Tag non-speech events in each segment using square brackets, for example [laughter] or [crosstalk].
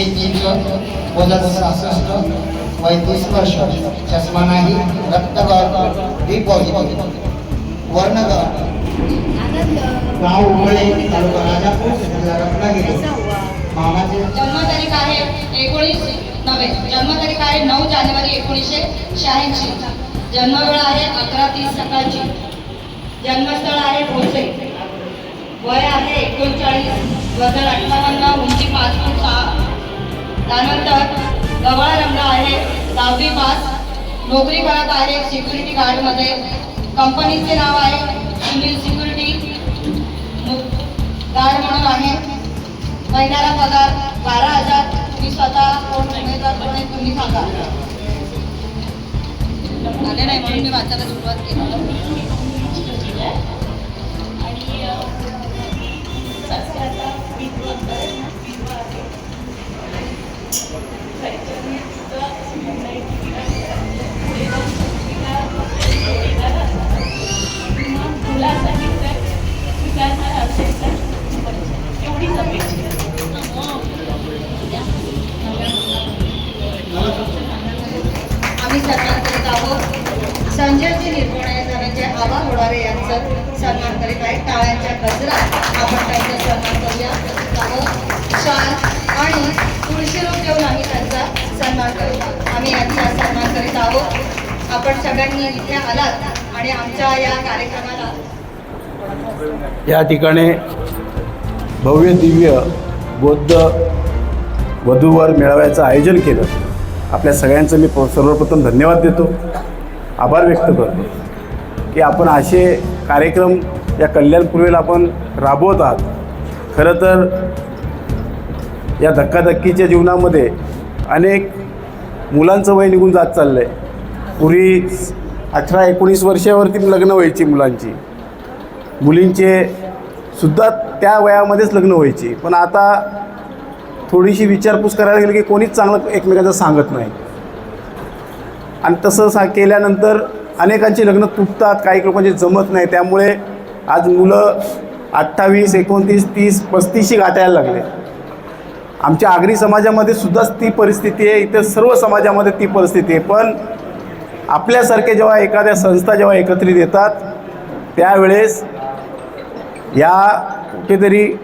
एक इंच वजन सहासष्ट वय वर्ष. चष्मा नाही रक्तगट बी पॉझिटिव्ह वर्णगट गाव उमळे तालुका राजापूर जिल्हा रत्नागिरी. मामाचे. जन्मतारीख आहे एकोणीस नव्हे जन्मतारीख आहे नऊ जानेवारी एकोणीसशे शहाऐंशी. जन्मवेळ आहे अकरा तीस सकाळची. जन्मस्थळ आहे भोसे. वय आहे एकोणचाळीस वजन अठ्ठावन्न उंची पाच फूट सहा. त्यानंतर गव्हाळ रंग आहे दहावी पास. नोकरी करत आहे सिक्युरिटी गार्डमध्ये कंपनीचे नाव आहे सुनील सिक्युरिटी गार्ड म्हणून आहे. महिन्याला पगार बारा हजार. तुम्ही स्वतः कोण उमेदवार कोण आहे तुम्ही सांगा. आले नाही म्हणून मी वाचायला सुरुवात केली. आपण सगळ्यांनी इथे आलात आणि आमच्या या कार्यक्रमाला या ठिकाणी भव्य दिव्य बौद्ध वधूवर मेळाव्याचं आयोजन केलं. आपल्या सगळ्यांचं मी सर्वप्रथम धन्यवाद देतो. आभार व्यक्त करतो. की आपण असे कार्यक्रम या कल्याणपूर्वेला आपण राबवत आहात. खरं तर या धक्काधक्कीच्या जीवनामध्ये अनेक मुलांचं वय निघून जात चाललं आहे पूर्वी अठरा एकोणीस वर्षावरती लग्न व्हायची मुलांची. मुलींचे सुद्धा त्या वयामध्येच लग्न व्हायची. पण आता थोडीशी विचारपूस करायला गेली की कोणीच चांगलं एकमेकांचं सांगत नाही. आणि तसं सा केल्यानंतर अनेकांची लग्न तुटतात काही लोकांचे जमत नाही. त्यामुळे आज मुलं अठ्ठावीस एकोणतीस तीस पस्तीसशी गाठायला लागले. आमच्या आगरी समाजामध्ये सुद्धाच ती परिस्थिती आहे. इतर सर्व समाजामध्ये ती परिस्थिती आहे. पण आपल्यासारखे जेव्हा एखाद्या संस्था जेव्हा एकत्रित येतात त्यावेळेस या कुठेतरी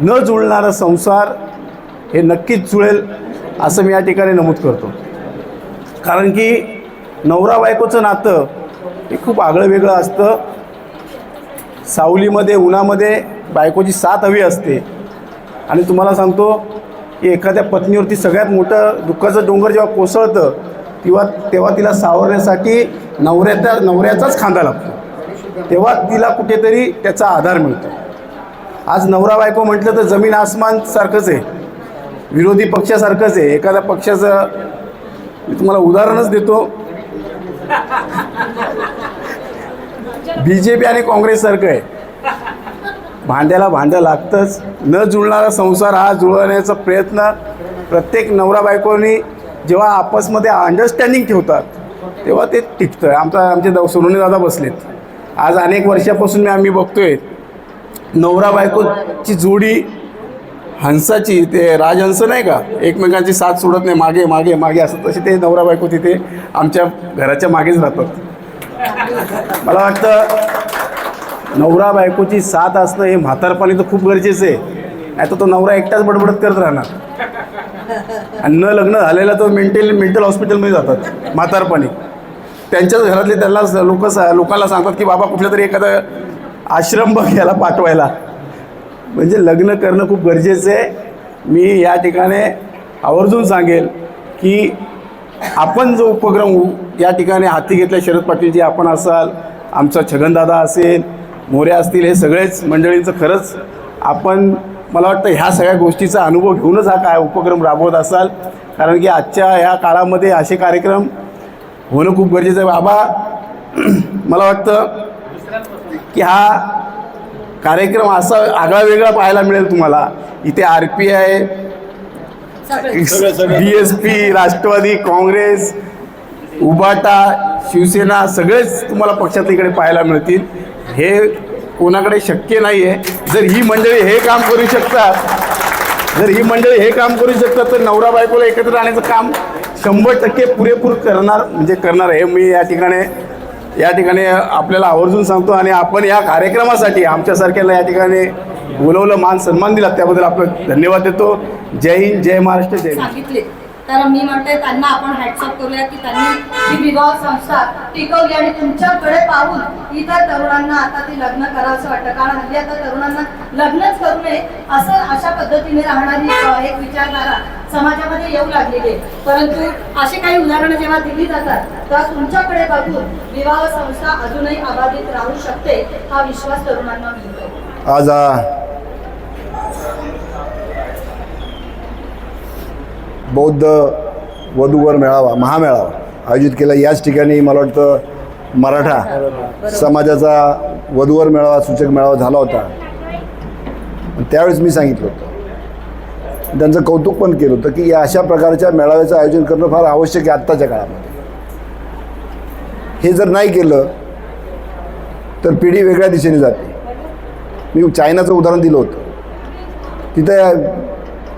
न जुळणारा संसार हे नक्कीच जुळेल असं मी या ठिकाणी नमूद करतो. कारण की नवरा बायकोचं नातं हे खूप आगळं वेगळं असतं. सावलीमध्ये उन्हामध्ये बायकोची साथ हवी असते. आणि तुम्हाला सांगतो की एखाद्या पत्नीवरती सगळ्यात मोठं दुःखाचं डोंगर जेव्हा कोसळतं किंवा तेव्हा तिला सावरण्यासाठी नवऱ्याचा नवऱ्याचाच खांदा लागतो. तेव्हा तिला कुठेतरी त्याचा आधार मिळतो. आज नवरा बायको म्हटलं तर जमीन आसमान सारखंच आहे. विरोधी पक्षासारखंच आहे. एखाद्या पक्षाचं मी तुम्हाला उदाहरणच देतो. बी जे पी आणि काँग्रेससारखं आहे. भांड्याला भांडं लागतंच. न जुळणारा संसार हा जुळवण्याचा प्रयत्न प्रत्येक नवरा बायकोनी जेव्हा आपसमध्ये अंडरस्टँडिंग ठेवतात तेव्हा ते टिकतं आमचा आमचे द सोनवणे दादा बसलेत. आज अनेक वर्षापासून मी आम्ही बघतोय नवरा बायकोची जोडी हंसाची ते राजहंस नाही का? एकमेकांची साथ सोडत नाही मागे मागे मागे असं तसे ते नवरा बायको तिथे आमच्या घराच्या मागेच राहतात. मला वाटतं नवरा बायकोची साथ असणं हे म्हातारपणी तर खूप गरजेचं आहे. नाही तर तो नवरा एकटाच बडबडत करत राहणार. आणि न लग्न झालेला तो मेंटल मेंटल हॉस्पिटलमध्ये जातात म्हातारपणी. त्यांच्याच घरातले त्यांना लोक सा लोकांना सांगतात की बाबा कुठल्या तरी एखादा आश्रम बघ पाठवायला. म्हणजे लग्न करणं खूप गरजेचं आहे. मी या ठिकाणी आवर्जून सांगेल की आपण जो उपक्रम या ठिकाणी हाती घेतला शरद पाटीलजी आपण असाल आमचा छगनदादा असेल मोरे असतील हे सगळेच मंडळींचं खरंच आपण मला वाटतं ह्या सगळ्या गोष्टीचा अनुभव घेऊनच हा काय उपक्रम राबवत असाल. कारण की आजच्या ह्या काळामध्ये असे कार्यक्रम होणं खूप गरजेचं आहे. बाबा [clears throat] मला वाटतं की हा कार्यक्रम असा आगळा वेगळा पाहायला मिळेल तुम्हाला. इथे R P I B S P Rashtrawadi Congress उबाटा शिवसेना सगळेच तुम्हाला पक्षात इकडे पाहायला मिळतील. हे कोणाकडे शक्य नाही आहे जर ही मंडळी हे काम करू शकतात जर ही मंडळी हे काम करू शकतात तर नवरा बायकोला एकत्र आणण्याचं काम शंभर टक्के पुरेपूर करणार म्हणजे करणार आहे. मी या ठिकाणी या ठिकाणी आपल्याला आवर्जून सांगतो आणि आपण या कार्यक्रमासाठी आमच्यासारख्याला या ठिकाणी बोलवलं मान सन्मान दिला त्याबद्दल आपलं धन्यवाद देतो. जय हिंद जय महाराष्ट्र जय हिंद. तर मी म्हणते त्यांना आपण हॅट्सअप करूया की त्यांनी ही विवाह संस्था टिकवली आणि तुमच्याकडे पाहून इतर तरुणांना आता ती लग्न करावंसं वाटतं. कारण हल्ली आता तरुणांना लग्नच करू नये असं अशा पद्धतीने राहणारी एक विचारधारा समाजामध्ये येऊ लागलेली आहे. परंतु अशी काही उदाहरणं जेव्हा दिली जातात तेव्हा तुमच्याकडे बघून विवाह संस्था अजूनही अबाधित राहू शकते हा विश्वास तरुणांना मिळतो. आज. बौद्ध वधूवर मेळावा महामेळावा आयोजित केला. याच ठिकाणी मला वाटतं मराठा समाजाचा वधूवर मेळावा सूचक मेळावा झाला होता. त्यावेळेस मी सांगितलं होतं. त्यांचं कौतुक पण केलं होतं की या अशा प्रकारच्या मेळाव्याचं आयोजन करणं फार आवश्यक आहे आत्ताच्या काळामध्ये. हे जर नाही केलं तर पिढी वेगळ्या दिशेने जाते. मी चायनाचं उदाहरण दिलं होतं. तिथं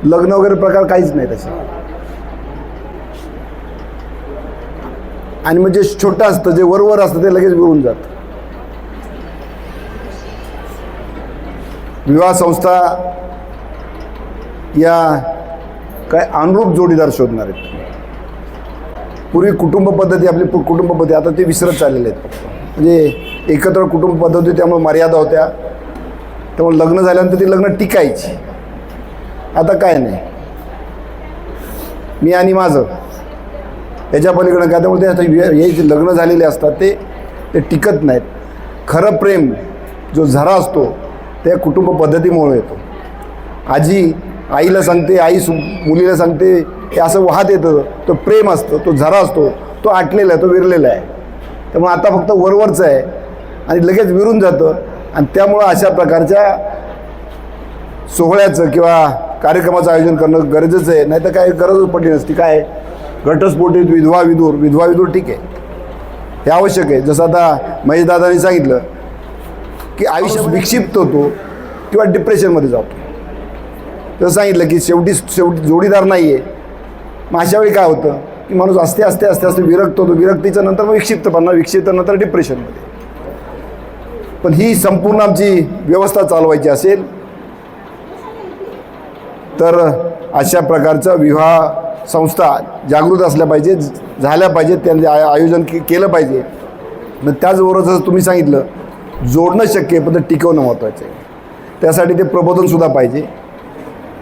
लग्न वगैरे प्रकार काहीच नाही तसे. आणि म्हणजे छोटं असतं जे वरवर असतं ते लगेच मिळून जातं. विवाह संस्था या काय अनुरूप जोडीदार शोधणार आहेत. पूर्वी कुटुंब पद्धती आपली कुटुंब पद्धती आता ते विसरत चाललेले आहेत. म्हणजे एकत्र कुटुंब पद्धती त्यामुळे मर्यादा होत्या. त्यामुळे लग्न झाल्यानंतर ती लग्न टिकायची. आता काय नाही. मी आणि माझं. याच्या पलीकडं काय त्यामुळे ते हे हे जे लग्न झालेले असतात ते ते टिकत नाहीत. खरं प्रेम जो झरा असतो त्या कुटुंब पद्धतीमुळे येतो. आजी आईला सांगते आई सु मुलीला सांगते हे असं वाहत येतं. तो प्रेम असतं तो झरा असतो तो आटलेला आहे तो विरलेला आहे. त्यामुळे आता फक्त वरवरचं आहे. आणि लगेच विरून जातं. आणि त्यामुळं अशा प्रकारच्या सोहळ्याचं किंवा कार्यक्रमाचं आयोजन करणं गरजेचं आहे. नाही तर काय गरजच पडली नसती. काय? घटस्फोटीत विधवा विदूर विधवा विदूर ठीक आहे. हे आवश्यक आहे. जसं आता महेशदादांनी सांगितलं की आयुष्य विक्षिप्त होतो किंवा डिप्रेशनमध्ये जातो. जसं सांगितलं की शेवटी शेवटी जोडीदार नाही आहे मग अशा वेळी काय होतं? की माणूस असते असते असते असते विरक्त होतो. विरक्तीच्या नंतर मग विक्षिप्तपणा विक्षिप्त नंतर डिप्रेशनमध्ये. पण ही संपूर्ण आमची व्यवस्था चालवायची असेल तर अशा प्रकारचं विवाह संस्था जागृत असल्या पाहिजे झाल्या पाहिजेत त्यांचे आय आयोजन के केलं पाहिजे. मग त्याचबरोबर जसं तुम्ही सांगितलं जोडणं शक्य आहे पण ते टिकवणं महत्त्वाचं आहे. त्यासाठी ते प्रबोधनसुद्धा पाहिजे.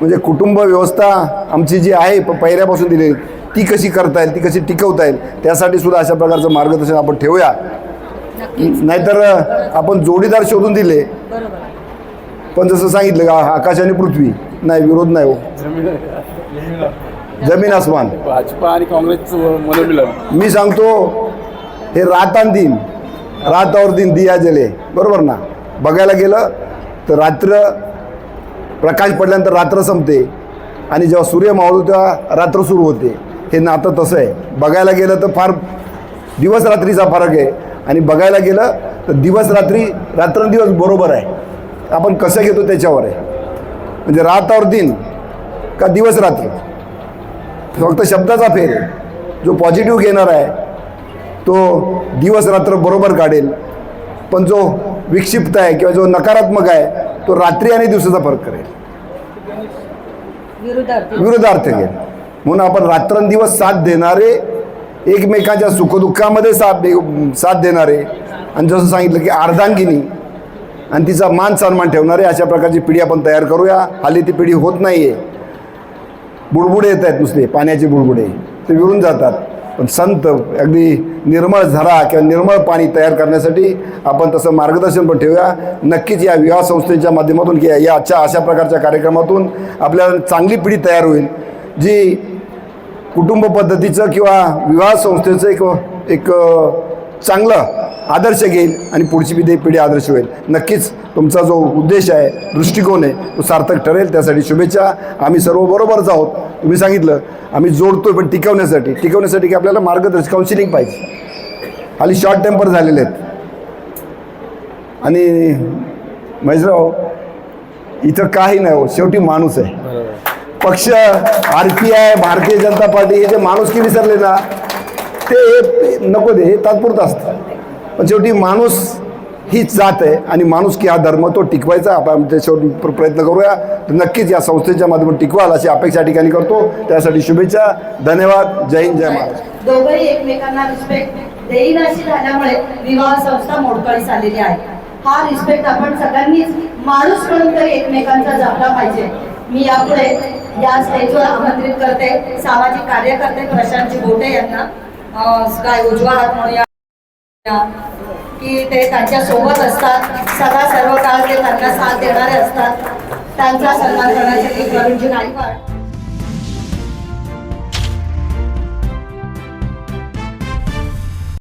म्हणजे कुटुंब व्यवस्था आमची जी आहे प पहिल्यापासून दिलेली ती कशी करता येईल ती कशी टिकवता येईल त्यासाठी सुद्धा अशा प्रकारचं मार्गदर्शन आपण ठेवूया. नाहीतर आपण जोडीदार शोधून दिले पण जसं सांगितलं का आकाश आणि पृथ्वी नाही विरोध नाही हो. जमीन आसमान. भाजपा आणि मनोमिलन. मी सांगतो हे रात आणि दिन रात और दिन दिया जले. बरोबर ना? बघायला गेलं तर रात्र प्रकाश पडल्यानंतर रात्र संपते. आणि जेव्हा सूर्य मावळतो तेव्हा रात्र सुरू होते. हे नातं तसं आहे. बघायला गेलं तर फार दिवस रात्रीचा फरक आहे. आणि बघायला गेलं तर दिवस रात्री रात्रंदिवस बरोबर आहे. आपण कसं घेतो त्याच्यावर आहे. म्हणजे रात और दिन का दिवस रात्र? फक्त शब्दाचा फेर जो पॉझिटिव्ह घेणार आहे तो दिवस रात्र बरोबर काढेल. पण जो विक्षिप्त आहे किंवा जो नकारात्मक आहे तो रात्री आणि दिवसाचा फरक करेल. विरुद्धार्थ घेईल. म्हणून आपण रात्रंदिवस साथ देणारे एकमेकांच्या सुखदुःखामध्ये साथ दे साथ देणारे. आणि जसं सांगितलं की अर्धांगिनी आणि तिचा मान सन्मान ठेवणारे अशा प्रकारची पिढी आपण तयार करूया. हल्ली ती पिढी होत नाही आहे बुडबुडे येत आहेत नुसते पाण्याचे बुडबुडे. ते विरून जातात. पण संत अगदी निर्मळ झरा किंवा निर्मळ पाणी तयार करण्यासाठी आपण तसं मार्गदर्शन पण ठेवूया. नक्कीच या विवाह संस्थेच्या माध्यमातून किंवा या अशा अशा प्रकारच्या कार्यक्रमातून आपल्याला चांगली पिढी तयार होईल. जी कुटुंब पद्धतीचं किंवा विवाह संस्थेचं एक एक चांगलं आदर्श घेईल आणि पुढची पिढी पिढी आदर्श होईल. नक्कीच तुमचा जो उद्देश आहे दृष्टिकोन आहे तो सार्थक ठरेल. त्यासाठी शुभेच्छा. आम्ही सर्व बरोबरच आहोत. तुम्ही सांगितलं आम्ही जोडतो पण टिकवण्यासाठी. टिकवण्यासाठी की आपल्याला मार्गदर्शन काउन्सिलिंग पाहिजे. हल्ली शॉर्ट टेम्पर झालेले आहेत. आणि महेशराव इथं काही नाही हो. शेवटी माणूस आहे. पक्ष R P I Bharatiya Janata party हे जे माणुसकी विसरले ना ते नको दे. हे तात्पुरतं असतं. पण शेवटी माणूस हीच जात आहे आणि माणूस की हा धर्म तो टिकवायचा आपण त्याच्यावर प्रयत्न करूया. तर नक्कीच या संस्थेच्या माध्यमातून टिकवाल अशी अपेक्षा या ठिकाणी करतो. त्यासाठी शुभेच्छा. धन्यवाद. जय हिंद जय महाराज दोघंही एकमेकांना रिस्पेक्ट देईनाशी झाल्यामुळे विवाह संस्था मोडकळीस आलेली आहे. हा रिस्पेक्ट आपण सगळ्यांनीच माणूस म्हणून तरी एकमेकांचा जपला पाहिजे. मी यापुढे या स्टेजवर आमंत्रित करते. सामाजिक कार्यकर्ते प्रशांतजी गोटे यांना काय म्हणूया की ते त्यांच्यासोबत असतात. सदा सर्व काळ ते त्यांना साथ देणारे असतात. त्यांचा सन्मान करण्यासाठी नाही गायकवाड